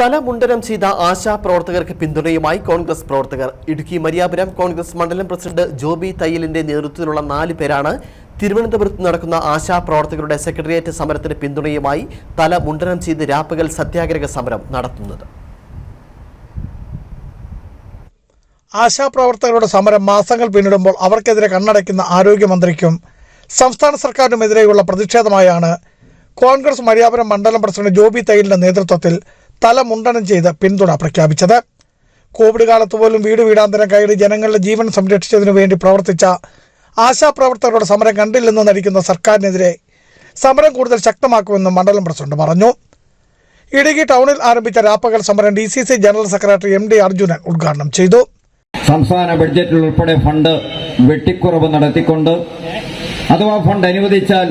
തലമുണ്ടനം ചെയ്ത ആശാ പ്രവർത്തകർക്ക് പിന്തുണയുമായി കോൺഗ്രസ് പ്രവർത്തകർ. ഇടുക്കി മരിയാപുരം കോൺഗ്രസ് മണ്ഡലം പ്രസിഡന്റ് ജോബി തയ്യലിന്റെ നേതൃത്വത്തിലുള്ള നാല് പേരാണ് തിരുവനന്തപുരത്ത് നടക്കുന്ന ആശാ പ്രവർത്തകരുടെ സെക്രട്ടേറിയറ്റ് സമരത്തിന് പിന്തുണയുമായി തലമുണ്ടനം ചെയ്ത് രാപ്പകൽ സത്യാഗ്രഹ സമരം നടത്തുന്നത്. ആശാ പ്രവർത്തകരുടെ സമരം മാസങ്ങൾ പിന്നിടുമ്പോൾ അവർക്കെതിരെ കണ്ണടയ്ക്കുന്ന ആരോഗ്യമന്ത്രിക്കും സംസ്ഥാന സർക്കാരിനുമെതിരെയുള്ള പ്രതിഷേധമായാണ് കോൺഗ്രസ് മരിയാപുരം മണ്ഡലം പ്രസിഡന്റ് ജോബി തയ്യലിന്റെ നേതൃത്വത്തിൽ തല മുണ്ടനം ചെയ്ത് പിന്തുണ പ്രഖ്യാപിച്ചത്. കോവിഡ് കാലത്ത് പോലും വീട് വീടാന്തരം കയറി ജനങ്ങളുടെ ജീവൻ സംരക്ഷിച്ചതിനു വേണ്ടി പ്രവർത്തിച്ച ആശാപ്രവർത്തകരുടെ സമരം കണ്ടില്ലെന്ന് നടിക്കുന്ന സർക്കാരിനെതിരെ സമരം കൂടുതൽ ശക്തമാക്കുമെന്നും മണ്ഡലം പ്രസിഡന്റ് പറഞ്ഞു. ഇടുക്കി ടൗണിൽ ആരംഭിച്ച രാപ്പകൽ സമരം D C C general secretary M D Arjunan ഉദ്ഘാടനം ചെയ്തു. സംസ്ഥാന ബഡ്ജറ്റിൽ ഉൾപ്പെടെ ഫണ്ട് വെട്ടിക്കുറവ് നടത്തിക്കൊണ്ട് അഥവാ ഫണ്ട് അനുവദിച്ചാൽ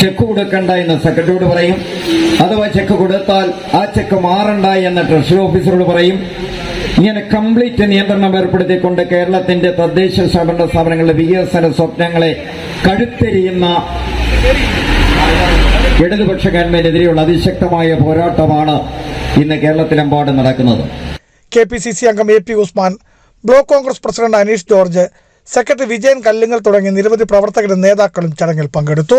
ചെക്ക് കൊടുക്കണ്ട എന്ന് സെക്രട്ടറിയോട് പറയും. അഥവാ ചെക്ക് കൊടുത്താൽ ആ ചെക്ക് മാറണ്ട എന്ന് ട്രഷറി ഓഫീസറോട് പറയും. ഇങ്ങനെ കംപ്ലീറ്റ് നിയന്ത്രണം ഏർപ്പെടുത്തിക്കൊണ്ട് കേരളത്തിന്റെ തദ്ദേശ സ്വയംഭരണ സ്ഥാപനങ്ങളുടെ വികസന സ്വപ്നങ്ങളെ കഴുത്തെരിയുന്ന ഇടതുപക്ഷ ഗവൺമെന്റിനെതിരെയുള്ള അതിശക്തമായ പോരാട്ടമാണ് ഇന്ന് കേരളത്തിലെമ്പാടും നടക്കുന്നത്. കെ പി സി സി അംഗം A P Usman block Congress president Aneesh George secretary Vijayan Kallingal തുടങ്ങിയ നിരവധി പ്രവർത്തകരും നേതാക്കളും ചടങ്ങിൽ പങ്കെടുത്തു.